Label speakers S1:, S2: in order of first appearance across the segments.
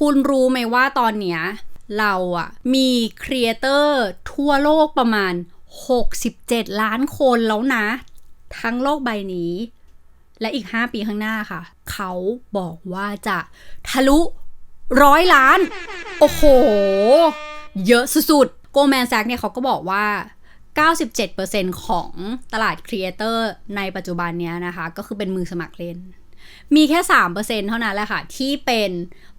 S1: คุณรู้ไหมว่าตอนเนี้ยเราอะมีครีเอเตอร์ทั่วโลกประมาณ 67 ล้านคนแล้วนะ ทั้งโลกใบนี้ และอีก 5 ปีข้างหน้าค่ะ เขาบอกว่าจะทะลุร้อยล้าน โอ้โห เยอะสุดๆโกแมนแซกเนี่ยเขาก็บอกว่า 97%ของตลาดครีเอเตอร์ในปัจจุบันเนี้ยนะคะ ก็คือเป็นมือสมัครเล่น มีแค่ 3%เท่านั้นแหละค่ะ ที่เป็น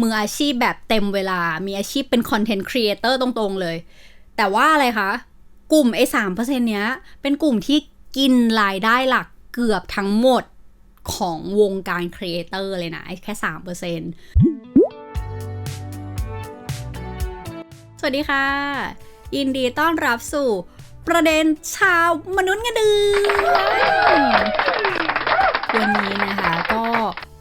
S1: มืออาชีพแบบเต็มเวลา มีอาชีพเป็นคอนเทนต์ครีเอเตอร์ตรงๆเลย แต่ว่าอะไรคะ กลุ่มไอ้สามเปอร์เซ็นเนี้ย เป็นกลุ่มที่กินรายได้หลักเกือบทั้งหมดของวงการครีเอเตอร์เลยนะไอ้แค่สามเปอร์เซ็นสวัสดีค่ะ ยินดีต้อนรับสู่ประเด็นชาวมนุษย์เงินเดือน วันนี้นะคะก็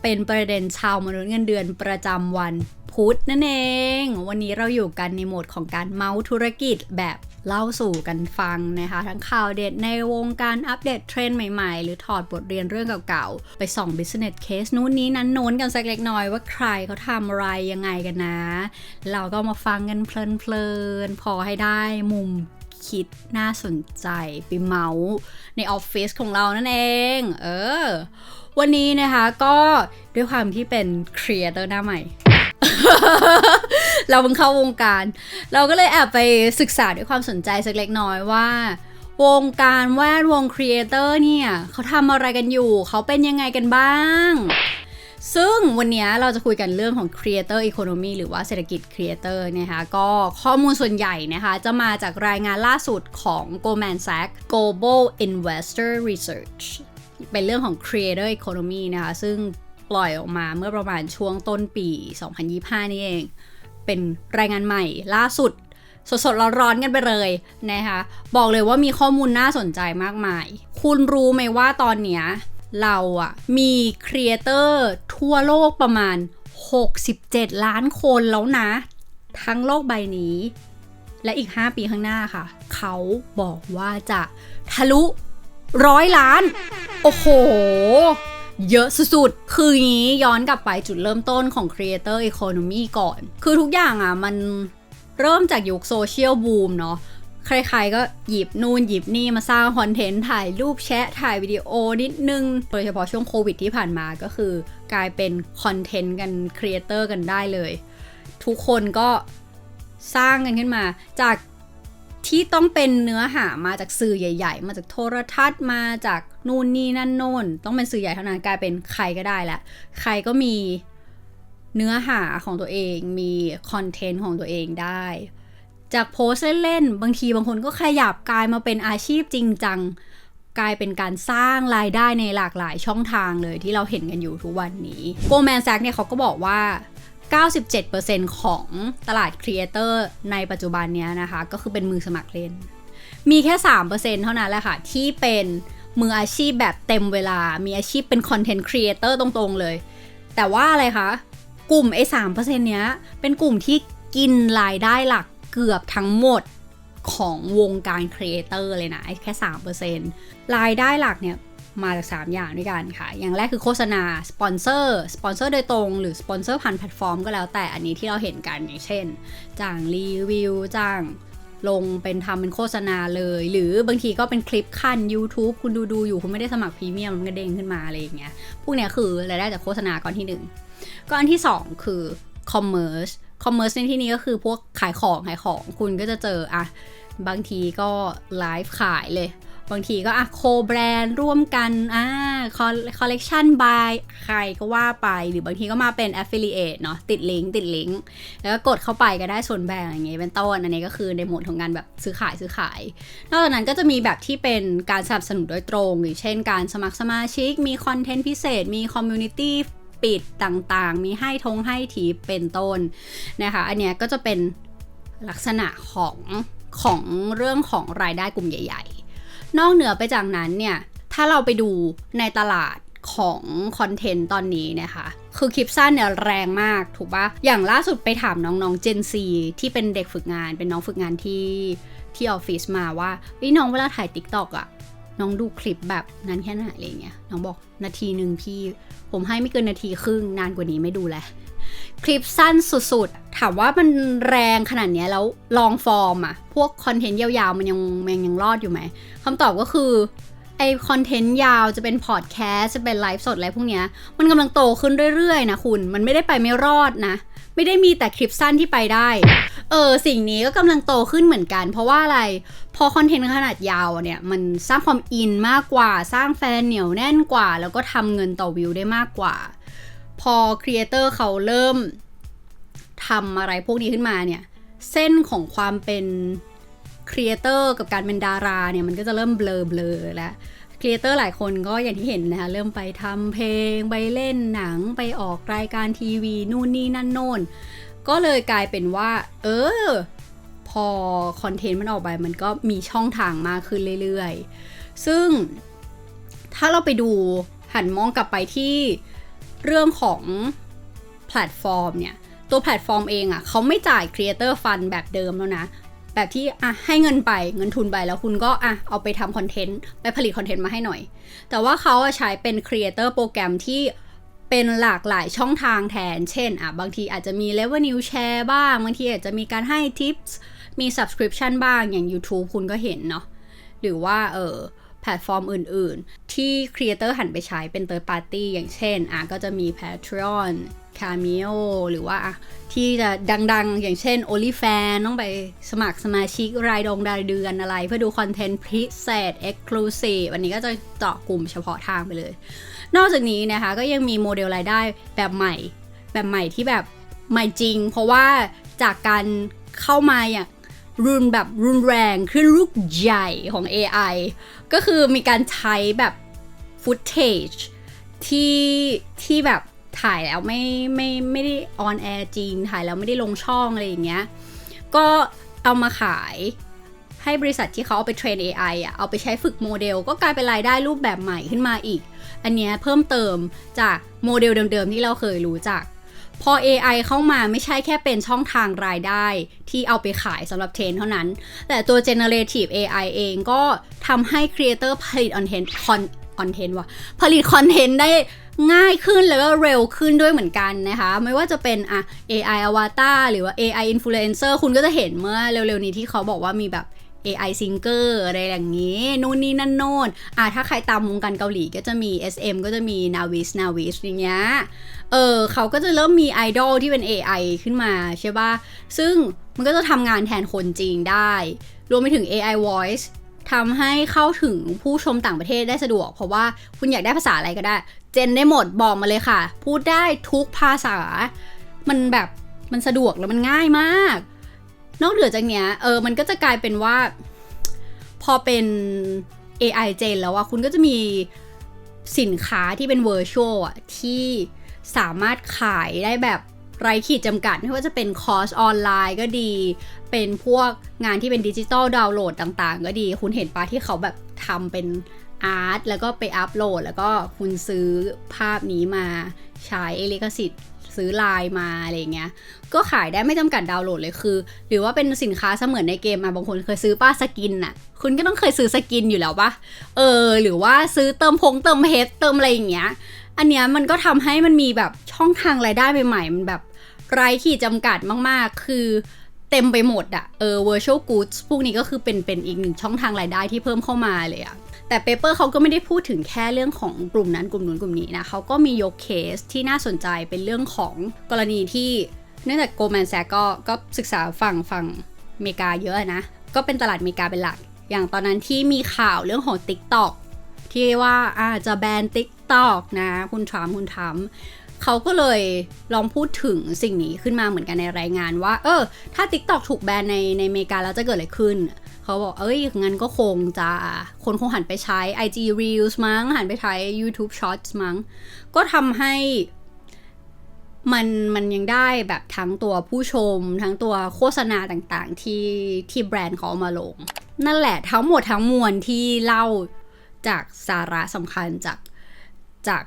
S1: เป็นประเด็นชาวมนุษย์เงินเดือนประจำวันพุธนั่นเอง วันนี้เราอยู่กันในโหมดของการเมาส์ธุรกิจแบบเล่าสู่กันฟังนะคะ ทั้งข่าวเด็ดในวงการอัปเดตเทรนด์ใหม่ๆ หรือถอดบทเรียนเรื่องเก่าๆ ไปส่อง business case นู้นนี้นั้นโน้นกันสักเล็กน้อยว่าใครเขาทำอะไรยังไงกันนะ เราก็มาฟังกันเพลินๆ พอให้ได้มุม คิดน่าสนใจไปเมาส์ในออฟฟิศของเรานั่นเอง เออ วันนี้นะคะก็ด้วยความที่เป็นครีเอเตอร์หน้าใหม่ เราเพิ่งเข้าวงการ เราก็เลยแอบไปศึกษาด้วยความสนใจสักเล็กน้อยว่าวงการแวดวงครีเอเตอร์เนี่ยเขาทำอะไรกันอยู่ เขาเป็นยังไงกันบ้าง ซึ่งวันนี้เราจะคุยกันเรื่องของ Creator Economy หรือว่าเศรษฐกิจ Creator นะคะก็ข้อมูลส่วนใหญ่นะคะ จะมาจากรายงานล่าสุดของ Goldman Sachs Global Investor Research เป็นเรื่องของ Creator Economy นะคะ ซึ่งปล่อยออกมาเมื่อประมาณช่วงต้นปี 2025 นี่เอง เป็นรายงานใหม่ล่าสุด สดๆร้อนๆกันไปเลยนะคะ บอกเลยว่ามีข้อมูลน่าสนใจมากมาย คุณรู้ไหมว่าตอนเนี้ย เราอะมีครีเอเตอร์ทั่วโลกประมาณ 67 ล้านคนแล้วนะ ทั้งโลกใบนี้ และอีก 5 ปีข้างหน้าค่ะ เขาบอกว่าจะทะลุร้อยล้าน โอ้โห เยอะสุดๆ คืออย่างนี้ย้อนกลับไปจุดเริ่มต้นของ Creator Economy ก่อน คือทุกอย่างอะมันเริ่มจากยุคโซเชียลบูมเนาะ ใครๆก็หยิบนู่นหยิบนี่มาสร้างคอนเทนต์ถ่ายรูปแชะถ่ายวิดีโอนิดนึง โดยเฉพาะช่วงโควิดที่ผ่านมาก็คือกลายเป็นคอนเทนต์กันครีเอเตอร์กันได้เลย ทุกคนก็สร้างกันขึ้นมา จากที่ต้องเป็นเนื้อหามาจากสื่อใหญ่ ๆ มาจากโทรทัศน์มาจากนู่นนี่นั่นโน่น ต้องเป็นสื่อใหญ่เท่านั้นกลายเป็นใครก็ได้แหละใครก็มีเนื้อหาของตัวเองมีคอนเทนต์ของตัวเองได้ จากโพสเล่นๆ บางทีบางคนก็ขยับกลายมาเป็นอาชีพจริงจัง กลายเป็นการสร้างรายได้ในหลากหลายช่องทางเลยที่เราเห็นกันอยู่ทุกวันนี้โกแมนแซกเนี่ยเขาก็บอกว่า 97%ของตลาดครีเอเตอร์ในปัจจุบันเนี้ยนะคะ ก็คือเป็นมือสมัครเล่น มีแค่ 3%เท่านั้นแหละค่ะ ที่เป็นมืออาชีพแบบเต็มเวลา มีอาชีพเป็นคอนเทนต์ครีเอเตอร์ตรงๆเลย แต่ว่าอะไรคะ กลุ่มไอ้สามเปอร์เซ็นต์เนี้ย เป็นกลุ่มที่กินรายได้หลัก เกือบทั้งหมดของวงการครีเอเตอร์เลยนะไอแค่สามเปอร์เซ็นต์รายได้หลักเนี่ยมาจาก 3 อย่างด้วยกันค่ะ อย่างแรกคือโฆษณา สปอนเซอร์ สปอนเซอร์โดยตรง หรือสปอนเซอร์ผ่านแพลตฟอร์มก็แล้วแต่อันนี้ที่เราเห็นกันอย่างเช่นจ้างรีวิวจ้างลงเป็นทำเป็นโฆษณาเลย หรือบางทีก็เป็นคลิปขั้น YouTube คุณดูดูอยู่คุณไม่ได้สมัครพรีเมียมมันก็เด้งขึ้นมาอะไรอย่างเงี้ยพวกเนี้ยคือรายได้จากโฆษณาก้อนที่ 1ก้อนที่ 2 คือคอมเมอร์ส คอมเมอร์สในที่นี้ก็คือพวกขายของขายของคุณก็จะเจออะบางทีก็ไลฟ์ขายเลย บางทีก็อะโคแบรนด์ร่วมกันอ่าคอลเลกชันบายใครก็ว่าไป หรือบางทีก็มาเป็น affiliate เนาะติดลิงก์ติดลิงก์แล้วก็กดเข้าไปก็ได้ส่วนแบ่งอย่างเงี้ยเป็นต้นอันนี้ก็คือในโหมดของการแบบซื้อขายซื้อขาย นอกจากนั้นก็จะมีแบบที่เป็นการสนับสนุนโดยตรง อย่างเช่นการสมัครสมาชิก มีคอนเทนต์พิเศษ มีคอมมูนิตี้ ปิดต่างๆ มีให้ทงให้ทีเป็นต้นนะคะ อันเนี้ยก็จะเป็นลักษณะของของเรื่องของรายได้กลุ่มใหญ่ ๆ นอกเหนือไปจากนั้นเนี่ยถ้าเราไปดูในตลาดของคอนเทนต์ตอนนี้นะคะ คือคลิปสั้นเนี่ยแรงมากถูกปะอย่างล่าสุดไปถามน้องๆ Gen Z ที่เป็นเด็กฝึกงาน เป็นน้องฝึกงานที่ที่ออฟฟิศมาว่าพี่น้องเวลาถ่าย t ิ k t o k อะ น้องดูคลิปแบบนั้นแค่ไหนอะไรเงี้ย น้องบอกนาทีหนึ่งพี่ ผมให้ไม่เกินนาทีครึ่งนานกว่านี้ไม่ดูแลคลิปสั้นสุดๆ ถามว่ามันแรงขนาดนี้แล้วลองฟอร์มอะพวกคอนเทนต์ยาวๆ มันยังยังยังรอดอยู่ไหมคำตอบก็คือไอคอนเทนต์ยาวจะเป็นพอดแคสต์จะเป็นไลฟ์สดอะไรพวกเนี้ย มันกำลังโตขึ้นเรื่อยๆ นะคุณ มันไม่ได้ไปไม่รอดนะ ไม่ได้มีแต่คลิปสั้นที่ไปได้ เออสิ่งนี้ก็กำลังโตขึ้นเหมือนกัน เพราะว่าอะไร พอคอนเทนต์ขนาดยาวเนี่ย มันสร้างความอินมากกว่า สร้างแฟนเหนียวแน่นกว่า แล้วก็ทำเงินต่อวิวได้มากกว่า พอครีเอเตอร์เขาเริ่มทำอะไรพวกนี้ขึ้นมาเนี่ย เส้นของความเป็นครีเอเตอร์กับการเป็นดาราเนี่ย มันก็จะเริ่มเบลอเบลอแล้ว รีเอเตอร์หลายคนก็อย่างที่เห็นนะคะเริ่มไปทำเพลง ไปเล่นหนังไปออกรายการทีวี นู่นนี่นั่นโน่น ก็เลยกลายเป็นว่า เออ พอคอนเทนต์มันออกไปมันก็มีช่องทางมากขึ้นเรื่อยๆ ซึ่งถ้าเราไปดูหันมองกลับไปที่เรื่องของแพลตฟอร์มเนี่ย ตัวแพลตฟอร์มเองอะ่ะเขาไม่จ่าย Creator Fund แบบเดิมแล้วนะ แบบที่อะให้เงินไปเงินทุนไปแล้วคุณก็อะเอาไปทำคอนเทนต์ไปผลิตคอนเทนต์มาให้หน่อย แต่ว่าเขาใช้เป็น Creator โปรแกรมที่เป็นหลากหลายช่องทางแทน เช่นอะบางทีอาจจะมี revenue share บ้าง บางทีอาจจะมีการให้ tips มี subscription บ้างอย่าง YouTube คุณก็เห็นเนาะหรือว่าเออแพลตฟอร์มอื่น ๆ ที่ Creator หันไปใช้เป็น third party อย่างเช่นอะก็จะมี Patreon Cameo หรือว่าที่จะดังๆ อย่างเช่น o n l y f a n ต้องไปสมัครสมาชิกรายดงรายเดือนอะไร เพื่อดูคอนเทนต์พิเศษ Exclusive อันนี้ก็จะเจาะกลุ่มเฉพาะทางไปเลย นอกจากนี้นะคะก็ยังมีโมเดลรายได้แบบใหม่ แบบใหม่ที่แบบใหม่จริง เพราะว่าจากการเข้ามาอย่างรุนแบบรุนแรงขึ้นลูกใหญ่ของ AI ก็คือมีการใช้แบบ footage ที่ที่แบบ ถ่ายแล้วไม่ไม่ไม่ได้ออนแอร์จริง ถ่ายแล้วไม่ได้ลงช่องอะไรอย่างเงี้ย ก็เอามาขายให้บริษัทที่เขาเอาไปเทรน AI อะ เอาไปใช้ฝึกโมเดล ก็กลายเป็นรายได้รูปแบบใหม่ขึ้นมาอีก อันเนี้ยเพิ่มเติมจากโมเดลเดิมๆที่เราเคยรู้จัก พอ AI เข้ามาไม่ใช่แค่เป็นช่องทางรายได้ที่เอาไปขายสำหรับเทรนเท่านั้น แต่ตัว generative AI เองก็ทำให้ creator ผลิตคอนเทนต์คอนเทนต์ว่ะผลิตคอนเทนต์ได้ ง่ายขึ้นแล้วก็เร็วขึ้นด้วยเหมือนกันนะคะ ไม่ว่าจะเป็นอะ AI avatar หรือว่า AI influencer คุณก็จะเห็นเมื่อเร็วๆนี้ที่เขาบอกว่ามีแบบ AI singer อะไรอย่างนี้นู่นนี่นั่นโน่นอะถ้าใครตามวงการเกาหลีก็จะมี SM ก็จะมี Navis Navis อย่างเงี้ย เออเขาก็จะเริ่มมีไอดอลที่เป็น AI ขึ้นมาใช่ป่ะ ซึ่งมันก็จะทำงานแทนคนจริงได้ รวมไปถึง AI voice ทำให้เข้าถึงผู้ชมต่างประเทศได้สะดวก เพราะว่าคุณอยากได้ภาษาอะไรก็ได้ เจนได้หมดบอกมาเลยค่ะ พูดได้ทุกภาษา มันแบบมันสะดวกแล้วมันง่ายมาก นอกเหนือจากเนี้ยเออมันก็จะกลายเป็นว่า พอเป็น AI เจนแล้วอะคุณก็จะมีสินค้าที่เป็น virtual อะที่สามารถขายได้แบบ ไร้ขีดจำกัดไม่ว่าจะเป็นคอร์สออนไลน์ก็ดี เป็นพวกงานที่เป็นดิจิตอลดาวน์โหลดต่างๆ ก็ดี คุณเห็นปะที่เขาแบบทำเป็นอาร์ตแล้วก็ไปอัพโหลด แล้วก็คุณซื้อภาพนี้มาใช้เอลิขสิทธิ์ซื้อไลน์มาอะไรเงี้ย ก็ขายได้ไม่จำกัดดาวน์โหลดเลยคือ หรือว่าเป็นสินค้าเสมือนในเกมมาบางคนเคยซื้อป้าสกินน่ะ คุณก็ต้องเคยซื้อสกินอยู่แล้วปะเออ หรือว่าซื้อเติมพงเติมเพชรเติมอะไรอย่างเงี้ย อันเนี้ยมันก็ทำให้มันมีแบบช่องทางรายได้ใหม่ๆ มันแบบ ไร้ขีดจำกัดมากๆ คือเต็มไปหมดอะเออ virtual goods พวกนี้ก็คือเป็นเป็นอีกหนึ่งช่องทางรายได้ที่เพิ่มเข้ามาเลยอะแต่เปเปอร์เขาก็ไม่ได้พูดถึงแค่เรื่องของกลุ่มนั้นกลุ่มนู้นกลุ่มนี้นะเขาก็มียกเคสที่น่าสนใจเป็นเรื่องของกรณีที่เนื่องจากโกลแมนแซกก็ก็ศึกษาฝั่งฝั่งอเมริกาเยอะนะ ก็เป็นตลาดอเมริกาเป็นหลัก อย่างตอนนั้นที่มีข่าวเรื่องของ TikTok ที่ว่าอาจจะแบน TikTok นะ คุณทรัมป์คุณทรัมป์ เขาก็เลยลองพูดถึงสิ่งนี้ขึ้นมาเหมือนกันในรายงานว่า เออ ถ้า TikTok ถูกแบนในในอเมริกาแล้วจะเกิดอะไรขึ้น เขาบอก เอ้ย งั้นก็คงจะ คนคงหันไปใช้ IG Reels มั้ง หันไปใช้ YouTube Shorts มั้ง ก็ทำให้มันมันยังได้แบบทั้งตัวผู้ชม ทั้งตัวโฆษณาต่างๆ ที่ที่แบรนด์เขาเอามาลง นั่นแหละทั้งหมดทั้งมวลที่เล่าจากสาระสำคัญจากจาก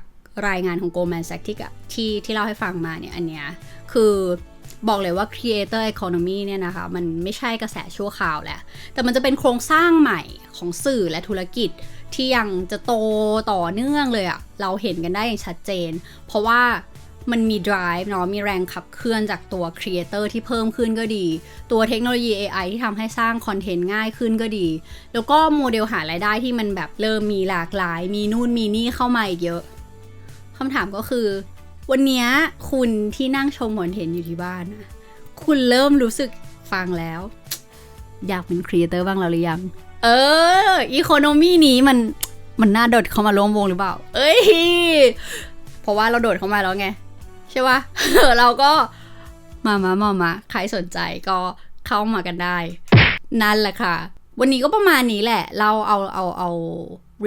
S1: รายงานของ Goldman Sachs ที่กับที่ที่เล่าให้ฟังมาเนี่ยอันเนี้ยคือบอกเลยว่า creator economy เนี่ยนะคะ มันไม่ใช่กระแสชั่วคราวแหละ แต่มันจะเป็นโครงสร้างใหม่ของสื่อและธุรกิจที่ยังจะโตต่อเนื่องเลยอะเราเห็นกันได้อย่างชัดเจน เพราะว่ามันมี drive เนาะมีแรงขับเคลื่อนจากตัว creator ที่เพิ่มขึ้นก็ดี ตัวเทคโนโลยี AI ที่ทำให้สร้างคอนเทนต์ง่ายขึ้นก็ดี แล้วก็โมเดลหารายได้ที่มันแบบเริ่มมีหลากหลาย มีนู่นมีนี่เข้ามาอีกเยอะ คำถามก็คือ วันนี้คุณที่นั่งชมคอนเทนต์อยู่ที่บ้านนะคุณเริ่มรู้สึกฟังแล้ว อยากเป็นครีเอเตอร์บ้างแล้วหรือยัง เอออีโคโนมีนี้มันมันน่าโดดเข้ามาร่วมวงหรือเปล่า เอ้ย เพราะว่าเราโดดเข้ามาแล้วไง ใช่ปะเราก็มามามามาใครสนใจก็เข้ามากันได้ นั่นแหละค่ะ วันนี้ก็ประมาณนี้แหละ เราเอาเอาเอา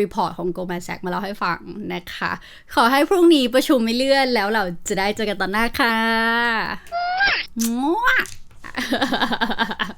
S1: รีพอร์ตของ Goldman Sachs มาเล่าให้ฟังนะคะ ขอให้พรุ่งนี้ประชุมไม่เลื่อนแล้วเราจะได้เจอกันตอนหน้าค่ะมั่ว